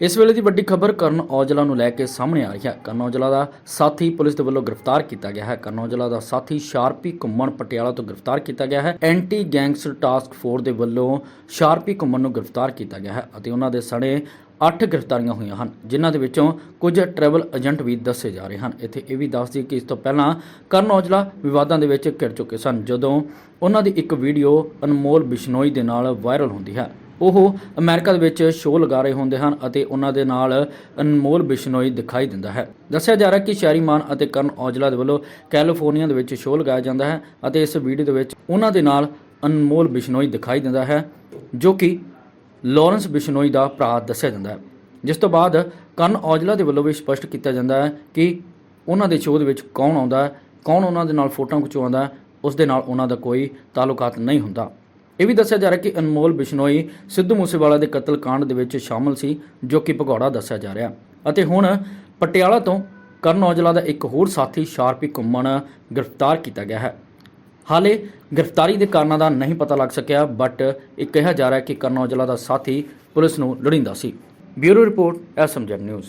ਇਸ ਵੇਲੇ ਦੀ ਵੱਡੀ ਖਬਰ ਕਰਨ ਔਜਲਾ ਨੂੰ ਲੈ ਕੇ ਸਾਹਮਣੇ ਆ ਰਹੀ ਹੈ। ਕਰਨ ਔਜਲਾ ਦਾ ਸਾਥੀ ਪੁਲਿਸ ਦੇ ਵੱਲੋਂ ਗ੍ਰਿਫਤਾਰ ਕੀਤਾ ਗਿਆ ਹੈ। ਕਰਨ ਔਜਲਾ ਦਾ ਸਾਥੀ ਸ਼ਾਰਪੀ ਘੁੰਮਣ ਪਟਿਆਲਾ ਤੋਂ ਗ੍ਰਿਫਤਾਰ ਕੀਤਾ ਗਿਆ ਹੈ। ਐਂਟੀ ਗੈਂਗਸਟਰ ਟਾਸਕ ਫੋਰਸ ਦੇ ਵੱਲੋਂ ਸ਼ਾਰਪੀ ਘੁੰਮਣ ਨੂੰ ਗ੍ਰਿਫਤਾਰ ਕੀਤਾ ਗਿਆ ਹੈ ਅਤੇ ਉਹਨਾਂ ਦੇ ਸਣੇ 8 ਗ੍ਰਿਫਤਾਰੀਆਂ ਹੋਈਆਂ ਹਨ, ਜਿਨ੍ਹਾਂ ਦੇ ਵਿੱਚੋਂ ਕੁਝ ਟਰੈਵਲ ਏਜੰਟ ਵੀ ਦੱਸੇ ਜਾ ਰਹੇ ਹਨ। ਇੱਥੇ ਇਹ ਵੀ ਦੱਸ ਦਈਏ ਕਿ ਇਸ ਤੋਂ ਪਹਿਲਾਂ ਕਰਨ ਔਜਲਾ ਵਿਵਾਦਾਂ ਦੇ ਵਿੱਚ ਘਿਰ ਚੁੱਕੇ ਸਨ, ਜਦੋਂ ਉਹਨਾਂ ਦੀ ਇੱਕ ਵੀਡੀਓ ਅਨਮੋਲ ਬਿਸ਼ਨੋਈ ਦੇ ਨਾਲ ਵਾਇਰਲ ਹੁੰਦੀ ਹੈ। ਉਹ ਅਮਰੀਕਾ ਦੇ ਵਿੱਚ ਸ਼ੋਅ ਲਗਾ ਰਹੇ ਹੁੰਦੇ ਹਨ ਅਤੇ ਉਹਨਾਂ ਦੇ ਨਾਲ ਅਨਮੋਲ ਬਿਸ਼ਨੋਈ ਦਿਖਾਈ ਦਿੰਦਾ ਹੈ। ਦੱਸਿਆ ਜਾ ਰਿਹਾ ਕਿ ਸ਼ੈਰੀ ਮਾਨ ਅਤੇ ਕਰਨ ਔਜਲਾ ਦੇ ਵੱਲੋਂ ਕੈਲੀਫੋਰਨੀਆ ਦੇ ਵਿੱਚ ਸ਼ੋਅ ਲਗਾਇਆ ਜਾਂਦਾ ਹੈ ਅਤੇ ਇਸ ਵੀਡੀਓ ਦੇ ਵਿੱਚ ਉਹਨਾਂ ਦੇ ਨਾਲ ਅਨਮੋਲ ਬਿਸ਼ਨੋਈ ਦਿਖਾਈ ਦਿੰਦਾ ਹੈ, ਜੋ ਕਿ ਲਾਰੈਂਸ ਬਿਸ਼ਨੋਈ ਦਾ ਭਰਾ ਦੱਸਿਆ ਜਾਂਦਾ ਹੈ। ਜਿਸ ਤੋਂ ਬਾਅਦ ਕਰਨ ਔਜਲਾ ਦੇ ਵੱਲੋਂ ਵੀ ਸਪਸ਼ਟ ਕੀਤਾ ਜਾਂਦਾ ਹੈ ਕਿ ਉਹਨਾਂ ਦੇ ਸ਼ੋਅ ਦੇ ਵਿੱਚ ਕੌਣ ਆਉਂਦਾ ਹੈ, ਕੌਣ ਉਹਨਾਂ ਦੇ ਨਾਲ ਫੋਟੋਆਂ ਖਿਚਵਾਉਂਦਾ ਉਸ ਦੇ ਨਾਲ ਉਹਨਾਂ ਦਾ ਕੋਈ ਤਾਲੁਕਾਤ ਨਹੀਂ ਹੁੰਦਾ। ਇਹ ਵੀ ਦੱਸਿਆ ਜਾ ਰਿਹਾ ਕਿ ਅਨਮੋਲ ਬਿਸ਼ਨੋਈ ਸਿੱਧੂ ਮੂਸੇਵਾਲਾ ਦੇ ਕਤਲ ਕਾਂਡ ਦੇ ਵਿੱਚ ਸ਼ਾਮਲ ਸੀ, ਜੋ ਕਿ ਭਗੌੜਾ ਦੱਸਿਆ ਜਾ ਰਿਹਾ। ਅਤੇ ਹੁਣ ਪਟਿਆਲਾ ਤੋਂ ਕਰਨ ਔਜਲਾ ਦਾ ਇੱਕ ਹੋਰ ਸਾਥੀ ਸ਼ਾਰਪੀ ਘੁੰਮਣ ਗ੍ਰਿਫਤਾਰ ਕੀਤਾ ਗਿਆ ਹੈ। ਹਾਲੇ ਗ੍ਰਿਫਤਾਰੀ ਦੇ ਕਾਰਨਾਂ ਦਾ ਨਹੀਂ ਪਤਾ ਲੱਗ ਸਕਿਆ, ਬਟ ਇਹ ਕਿਹਾ ਜਾ ਰਿਹਾ ਕਿ ਕਰਨ ਔਜਲਾ ਦਾ ਸਾਥੀ ਪੁਲਿਸ ਨੂੰ ਲੋੜੀਂਦਾ ਸੀ। Bureau report SMZ news.